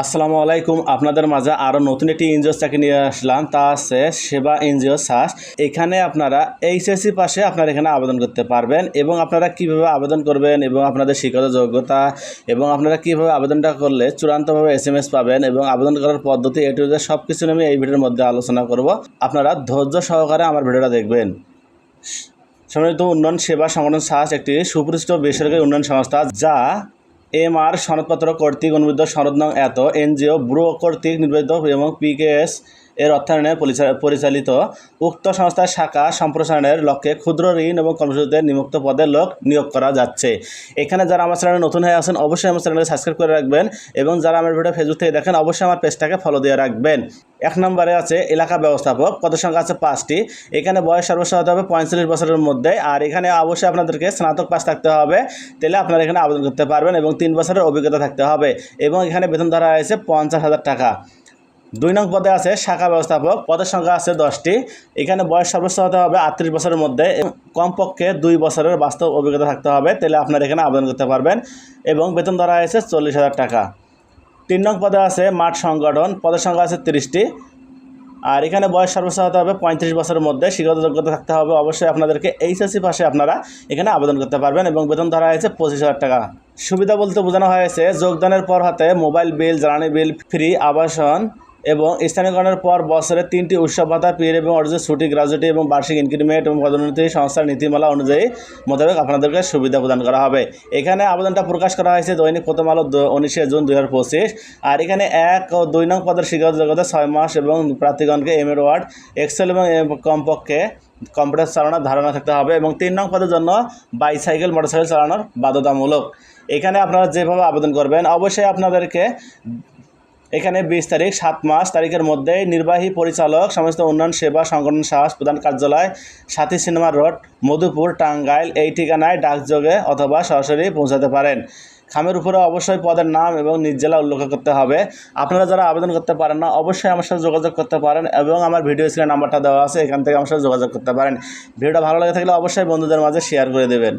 আসসালামু আলাইকুম। আপনাদের মাঝে আরও নতুন একটি এনজিও চাকরি নিয়ে আসলাম। তা আছে সেবা এনজিও সাস এখানে আপনারা এইচএসসি পাশে আপনারা এখানে আবেদন করতে পারবেন এবং আপনারা কীভাবে আবেদন করবেন এবং আপনাদের শিক্ষাগত যোগ্যতা এবং আপনারা কীভাবে আবেদনটা করলে চূড়ান্তভাবে এস এম এস পাবেন এবং আবেদন করার পদ্ধতি, এ টু জেড সব কিছু আমি এই ভিডিওর মধ্যে আলোচনা করব। আপনারা ধৈর্য সহকারে আমার ভিডিওটা দেখবেন। সম্মানিত উন্নয়ন সেবা সংগঠন সাস একটি সুপরিচিত বেসরকারি উন্নয়ন সংস্থা যা এম আর সনদপত্র কর্তৃক অনুমোদিত সনদ নং এত এনজিও ব্যুরো কর্তৃক নির্বাচিত এবং পিকেএস এর অর্থায়নে পরিচা- পরিচালিত উক্ত সংস্থার শাখা সম্প্রসারণের লক্ষ্যে ক্ষুদ্র ঋণ এবং কর্মসূচিতে নিযুক্ত পদের লোক নিয়োগ করা যাচ্ছে। এখানে যারা আমার চ্যানেলে নতুন হয়ে আছেন, অবশ্যই আমার চ্যানেলকে সাবস্ক্রাইব করে রাখবেন এবং যারা আমার ভিডিও ফেসবুক থেকে দেখেন, অবশ্যই আমার পেজটাকে ফলো দিয়ে রাখবেন। এক নম্বরে আছে এলাকা ব্যবস্থাপক, পদের সংখ্যা আছে পাঁচটি। এখানে বয়স সর্বস্ব হতে হবে পঁয়তাল্লিশ বছরের মধ্যে আর এখানে অবশ্যই আপনাদেরকে স্নাতক পাস থাকতে হবে। তাহলে আপনারা এখানে আবেদন করতে পারবেন এবং তিন বছরের অভিজ্ঞতা থাকতে হবে এবং এখানে বেতন ধরা হয়েছে পঞ্চাশ হাজার টাকা। দুই নং পদে আছে শাখা ব্যবস্থাপক, পদের সংখ্যা আছে দশটি। এখানে বয়স সর্বোচ্চ হতে হবে আটত্রিশ বছরের মধ্যে কমপক্ষে দুই বছরের বাস্তব অভিজ্ঞতা থাকতে হবে, তাহলে আপনারা এখানে আবেদন করতে পারবেন এবং বেতন ধরা হয়েছে চল্লিশ হাজার টাকা। তিন নং পদে আছে মাঠ সংগঠন, পদের সংখ্যা আছে তিরিশটি। আর এখানে বয়স সর্বোচ্চ হতে হবে পঁয়ত্রিশ বছরের মধ্যে, শিক্ষাগত যোগ্যতা থাকতে হবে অবশ্যই আপনাদেরকে এইচএসসি পাশে আপনারা এখানে আবেদন করতে পারবেন এবং বেতন ধরা হয়েছে পঁচিশ হাজার টাকা। সুবিধা বলতে বোঝানো হয়েছে, যোগদানের পর হাতে মোবাইল বিল, জ্বালানি বিল, ফ্রি, আবাসন এবং স্থানীয়করণের পর বছরে তিনটি উৎসব ভাতা পিরিয়ড এবং অর্জিত ছুটি গ্রাজুটি এবং বার্ষিক ইনক্রিমেন্ট এবং পদোন্নতি সংস্থার নীতিমালা অনুযায়ী মোতাবেক আপনাদেরকে সুবিধা প্রদান করা হবে। এখানে আবেদনটা প্রকাশ করা হয়েছে দৈনিক প্রথম আলো উনিশে জুন দুই হাজার পঁচিশ। আর এখানে এক ও দুই নং পদের শিক্ষাগত যোগ্যতা ছয় মাস এবং প্রার্থীগণকে এম এর ওয়ার্ড, এক্সেল এবং কমপক্ষে কম্পিউটার চালানোর ধারণা থাকতে হবে এবং তিন নং পদের জন্য বাইসাইকেল, মোটরসাইকেল চালানোর বাধ্যতামূলক। এখানে আপনারা যেভাবে আবেদন করবেন, অবশ্যই আপনাদেরকে এখানে বিশ তারিখ, সাত মাস তারিখের মধ্যে নির্বাহী পরিচালক, সমস্ত উন্নয়ন সেবা সংগঠন সাহস প্রধান কার্যালয়, সাথী সিনেমা রোড, মধুপুর, টাঙ্গাইল, এই ঠিকানায় ডাকযোগে অথবা সরাসরি পৌঁছাতে পারেন। খামের উপরে অবশ্যই পদের নাম এবং নিজ জেলা উল্লেখ করতে হবে। আপনারা যারা আবেদন করতে পারেন না, অবশ্যই আমার সাথে যোগাযোগ করতে পারেন এবং আমার ভিডিও স্ক্রিনে নাম্বারটা দেওয়া আছে, এখান থেকে আমার সাথে যোগাযোগ করতে পারেন। ভিডিওটা ভালো লাগে থাকলে অবশ্যই বন্ধুদের মাঝে শেয়ার করে দেবেন।